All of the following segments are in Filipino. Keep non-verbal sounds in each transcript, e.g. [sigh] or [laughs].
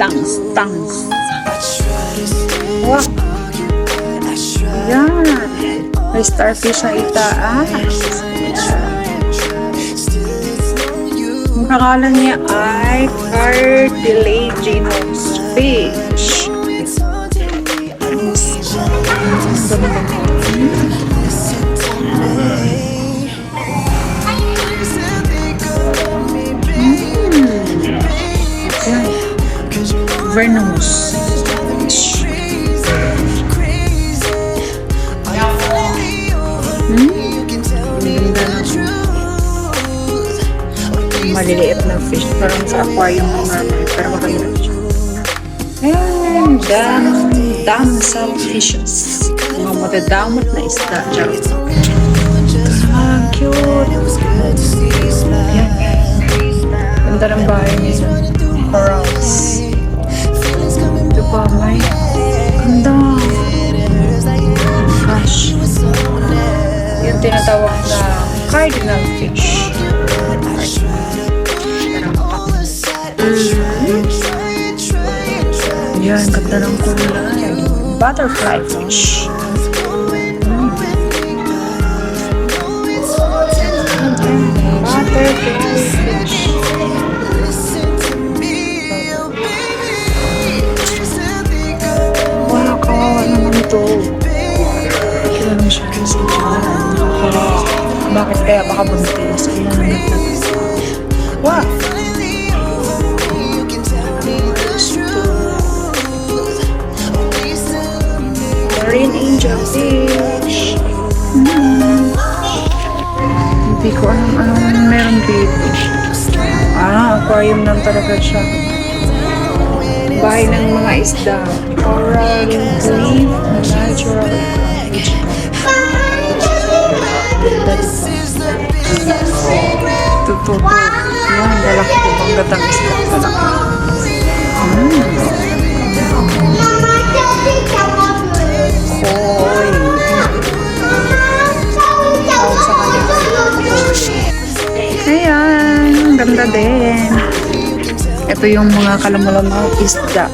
Tangs, tangs. Wow. Yan. May starfish na itaas. Ang pangalan niya ay cartilaginous fish. Ang Fish. Ganda ng maliliit na fish. Parang sa aquarium ng market. Pero maganda siya. And dam, damsel fishes. Mga madadamot na isda. Charot. Ah, cute. Yan. Ganda ng bahay niya. Corals. Diba, may ganda. Gosh. Yung tinatawag na cardinal fish. Yan, ganda ng kulay. Butterfly fish. Butterfly fish. Bakit kaya baka buntis? Kaya naman ito. Wow! Marine angel fish. Mm. Hindi ko alam anong meron dito. Ah, aquarium lang talaga siya. Bahay ng mga isda. Coral reef, natural Totoo. Yan, lalaki ko. Ang gatang isda. Lalaki. Koy. Tawag sa kanya. Ayan, ganda din. Ito yung mga kalamulamang isda.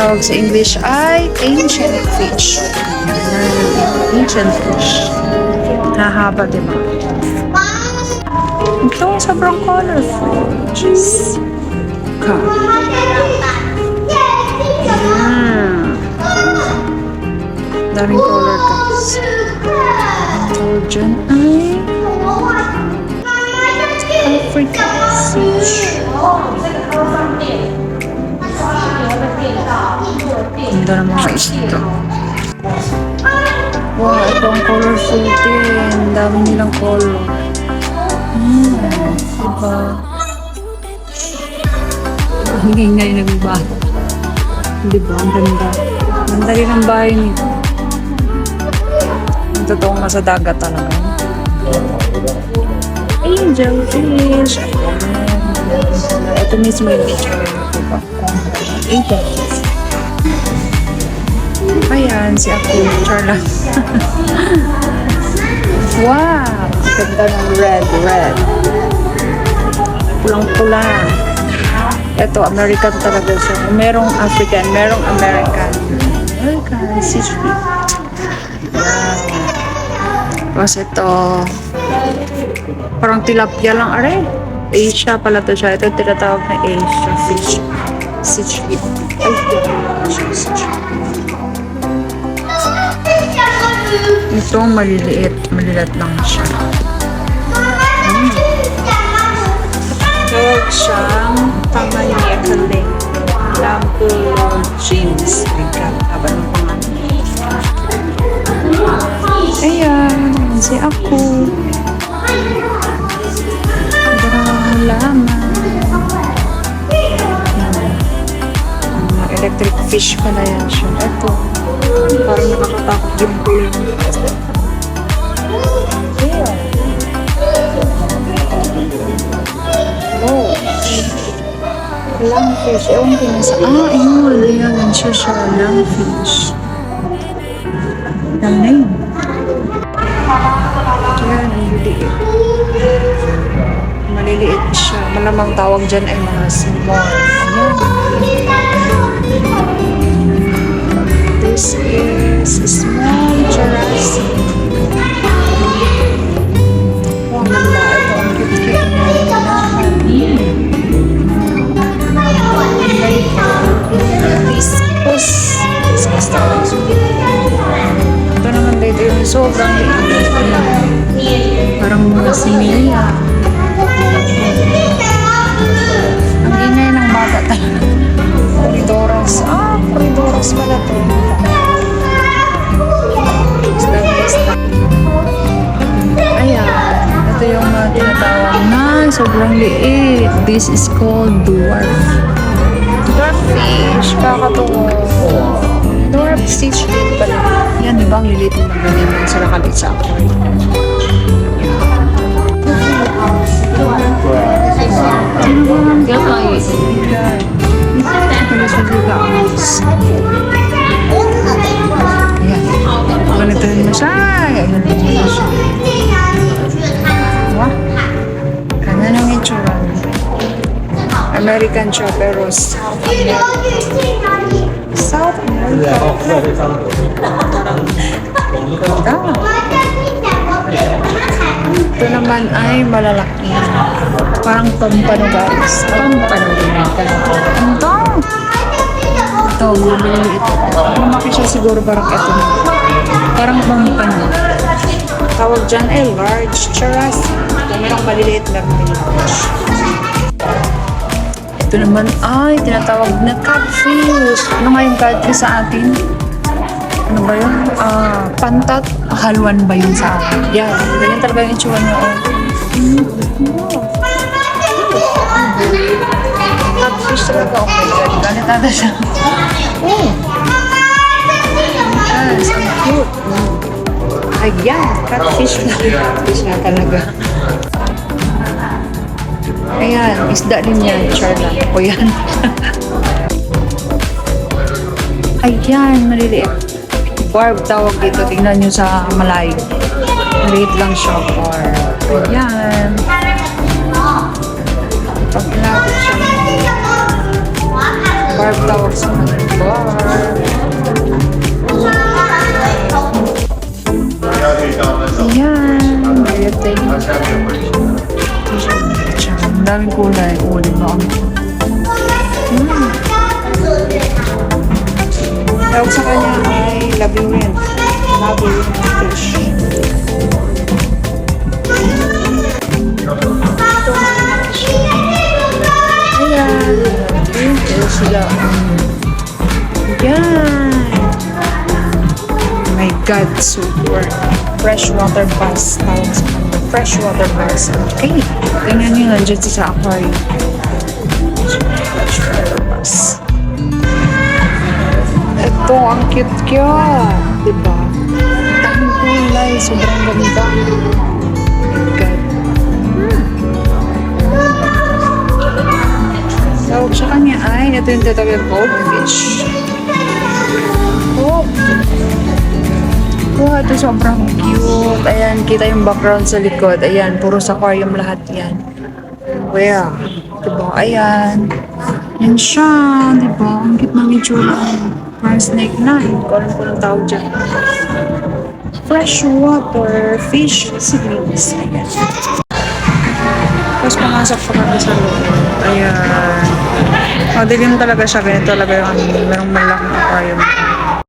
Tawag sa English ay ancient fish. Ayan, Ancient fish. Hahaba, di ba? Ito, sobrang colorful. Just, ka. Hmm. Daming color guys. Tawag dyan ay African fish. Ganda ng mga isda. Wow, ito ang colorful din. Ang dami nilang color. Hmm, diba? Ang ingay ng bahay. Diba? Ang ganda. Ganda rin ang bahay nito. Ang totoong nasa dagat talaga. Angel fish. Ito mismo yung picture. Diba? Angel. Ayan, si ako. Charla. [laughs] wow! Ganda ng red, red. Pulang-pula. Ito, American talaga siya. Merong African, merong American. American, sisri. Wow. Tapos ito, parang tilapia lang, are. Asia pala to siya. Ito tinatawag na Asia fish. Sisri. Ay. Ito, maliliit. Maliliit lang siya. Tawag siyang pamanyakaling. Lampo jeans. Bigyan. Haba ng pangalan. Ayan. Si ako. Drama. Mga electric fish pala yan siya. Ito. Parang nakakatakot yung kulay. Oh. Lungfish. Ewan ko na sa... Ah, ayun. Ayan. Ang siya siya. Lungfish. Ang name. Ayan. Ang liliit. Maliliit siya. Malamang tawag dyan ay mga simon. Ayan. This is small. Mga similya. Ang ingay ng bata talaga. Corridoras. Ah, corridoras pala to. Ayan. Ito yung mga tinatawag na sobrang liit. This is called dwarf. Dwarf fish. Kakatuwa. Dwarf fish. Yan, di ba? Ang lilit ng ganyan sa nakalit sa aquarium. American siya pero South America. South America. Naman ay malalaki. Parang pampano guys. Pampano Ito. Ito, maliliit. Lumaki siya siguro parang ito. Parang pampano. Tawag dyan ay large charas. Ito merong maliliit lang may large. Ito naman ay tinatawag na catfish. Ano nga yung catfish sa atin? Ano ba yun? Ah, pantat. Halwan ba yun sa atin? Yan. Ganyan talaga yung itsura niya. Oh. Catfish talaga. God. Ganit ata siya. Oh. Yes, ang cute. Ayan, catfish na. Catfish na talaga. Ayan, isda din yan. Char lang. O yan. [laughs] Ayan, maliliit. Barb tawag dito. Tingnan nyo sa malayo. Maliit lang siya. Barb. Ayan. Pag inabot siya. Barb tawag sa mga barb. God, super. Freshwater bass. Tawag sa kanya. Freshwater bass. Okay. Tingnan nyo nandiyan sa aquarium. Freshwater bass. Ito, ang cute-cute. Diba? Daming kulay. Sobrang ganda. Oh my God. Tawag sa kanya ay, ito yung tatawag goldfish. Oh! Wow, ito sobrang cute. Ayan, kita yung background sa likod. Ayan, puro sa aquarium lahat yan. Wow. Diba? Ayan. Yan siya. Diba? Ang cute ng itsura. Parang snake na. Hindi ko alam kung tawag dyan. Freshwater fish series. Ayan. Tapos pumasok pa kami sa loob. Ayan. Madilim talaga siya. Ganito talaga yung merong malaking aquarium.